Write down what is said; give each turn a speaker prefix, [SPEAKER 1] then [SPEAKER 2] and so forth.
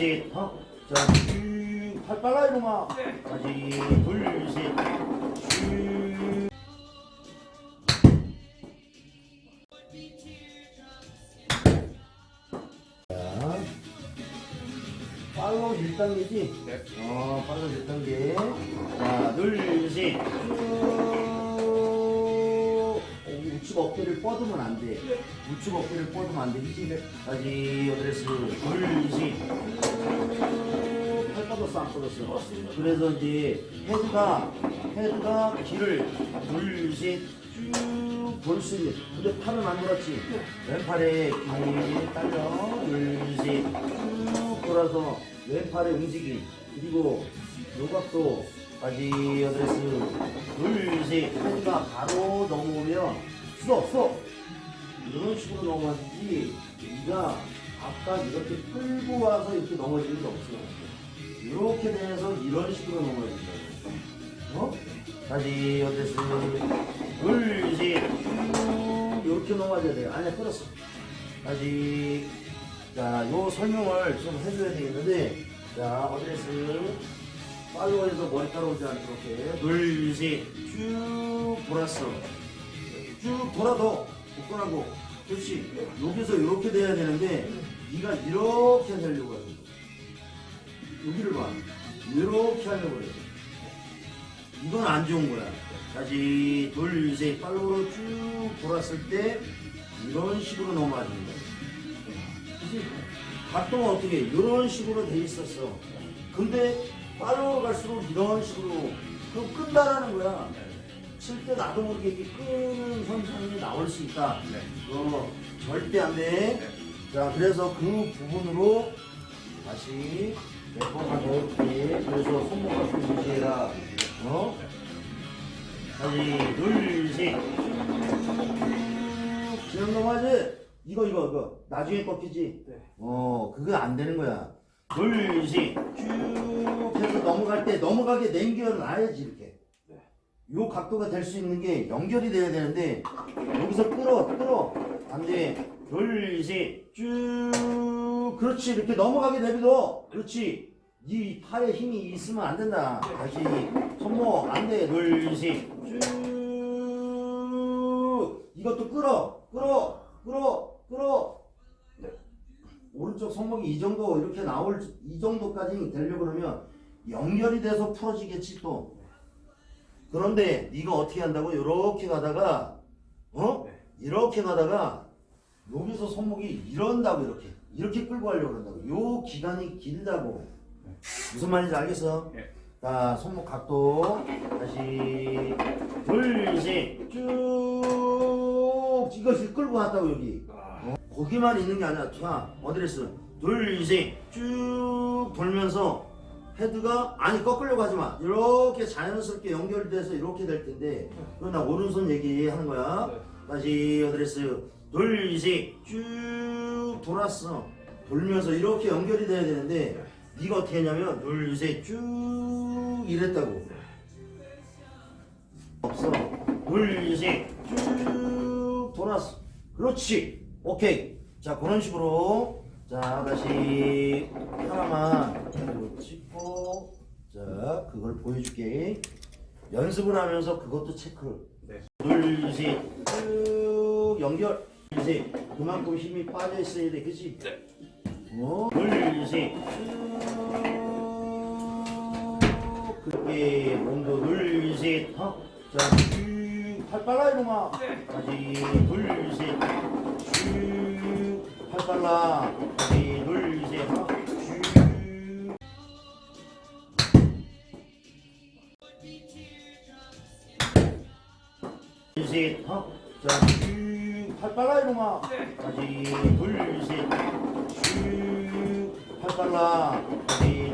[SPEAKER 1] 셋, 어? 자, 쭉, 팔 빨라, 이놈아. 다시, 둘, 셋, 쭉. 자, 팔로우 1단계지?
[SPEAKER 2] 네.
[SPEAKER 1] 어, 팔로우 1단계. 자, 둘, 셋, 쭉. 어, 우측 어깨를 뻗으면 안 돼. 우측 어깨를 뻗으면 안 돼. 그치? 다시, 어드레스. 둘, 셋. 팔 뻗었어, 안 뻗었어? 그래서 이제 헤드가, 헤드가 길을 둘, 셋, 쭉볼수 있는. 근데 팔은 안 돌았지? 왼팔에 길이 딸려. 둘, 셋, 쭉 돌아서 왼팔의 움직임. 그리고 요각도 다시 어드레스. 둘, 셋, 헤드가 바로 넘어오면 스톱. 이런 식으로 넘어지지 네가 아까 이렇게 끌고 와서 이렇게 넘어지는 게 없어. 이렇게 돼서 이런 식으로 넘어진다. 어? 다시 어땠어 둘셋. 이렇게 넘어져야 돼. 아니야 끌었어. 다시. 자 요 설명을 좀 해줘야 되겠는데 자 어드레스 팔로워에서 머리 따라오지 않게 둘 셋 쭉 돌았어 쭉 돌아도 복근하고 그렇지 여기서 이렇게 돼야 되는데 네가 이렇게 하려고 하는 거 여기를 봐. 이렇게 하려고 그래. 이건 안 좋은 거야. 다시 둘셋 팔로우로 쭉 돌았을 때 이런 식으로 넘어가는 거야. 그치? 각도가 어떻게 이런 식으로 돼 있었어. 근데 팔로우 갈수록 이런 식으로 그럼 끈다라는 거야 칠 때 나도 모르게 이렇게 끄는 현상이 나올 수 있다.
[SPEAKER 2] 네.
[SPEAKER 1] 어, 절대 안 돼. 자, 그래서 그 부분으로 다시 더 이렇게 그래서 손목 갖고 유지해라. 어? 다시 둘, 셋. 쭉 지금 넘어가지? 이거, 이거, 이거. 나중에 꺾이지?
[SPEAKER 2] 네.
[SPEAKER 1] 어, 그거 안 되는 거야. 둘, 셋. 쭉 해서 넘어갈 때 넘어가게 남겨놔야지, 이렇게. 요 각도가 될 수 있는 게 연결이 돼야 되는데 여기서 끌어 끌어. 안돼. 둘셋쭉. 그렇지. 이렇게 넘어가게 내비둬 그렇지. 이 팔에 힘이 있으면 안 된다. 다시 손목 안돼. 둘셋쭉. 이것도 끌어. 끌어. 끌어. 끌어. 네. 오른쪽 손목이 이 정도 이렇게 나올 이 정도까지 되려고 그러면 연결이 돼서 풀어지겠지 또 그런데 네가 어떻게 한다고? 이렇게 가다가 어?
[SPEAKER 2] 네.
[SPEAKER 1] 이렇게 가다가 여기서 손목이 이런다고 이렇게 이렇게 끌고 가려고 그런다고. 요 기간이 길다고. 무슨 말인지 알겠어?
[SPEAKER 2] 네.
[SPEAKER 1] 자 손목 각도 다시 둘셋쭉 이것을 끌고 갔다고 여기.
[SPEAKER 2] 아,
[SPEAKER 1] 거기만 있는 게 아니라 자 어드레스. 둘셋쭉 돌면서 헤드가 아니 꺾으려고 하지 마. 이렇게 자연스럽게 연결돼서 이렇게 될 텐데 그럼 나 오른손 얘기하는 거야.
[SPEAKER 2] 네.
[SPEAKER 1] 다시 어드레스. 둘셋쭉 돌았어. 돌면서 이렇게 연결이 돼야 되는데 네가 어떻게 했냐면 둘셋쭉 이랬다고. 없어. 둘셋쭉 돌았어. 그렇지. 오케이. 자 그런 식으로 자 다시 하나만 이거 찍고 자 그걸 보여줄게. 연습을 하면서 그것도 체크를.
[SPEAKER 2] 네.
[SPEAKER 1] 둘셋쭉 연결. 둘셋. 그만큼 힘이 빠져 있어야 돼 그치? 어? 둘셋쭉. 그렇게 몸도 둘셋 어? 자쭉팔 빨라 이놈아. 다시 둘셋쭉 팔 빨라. 다시 둘셋. 어? 쭉 둘셋. 어? 자쭉팔 빨라 이놈아. 다시 둘셋쭉팔 빨라. 다시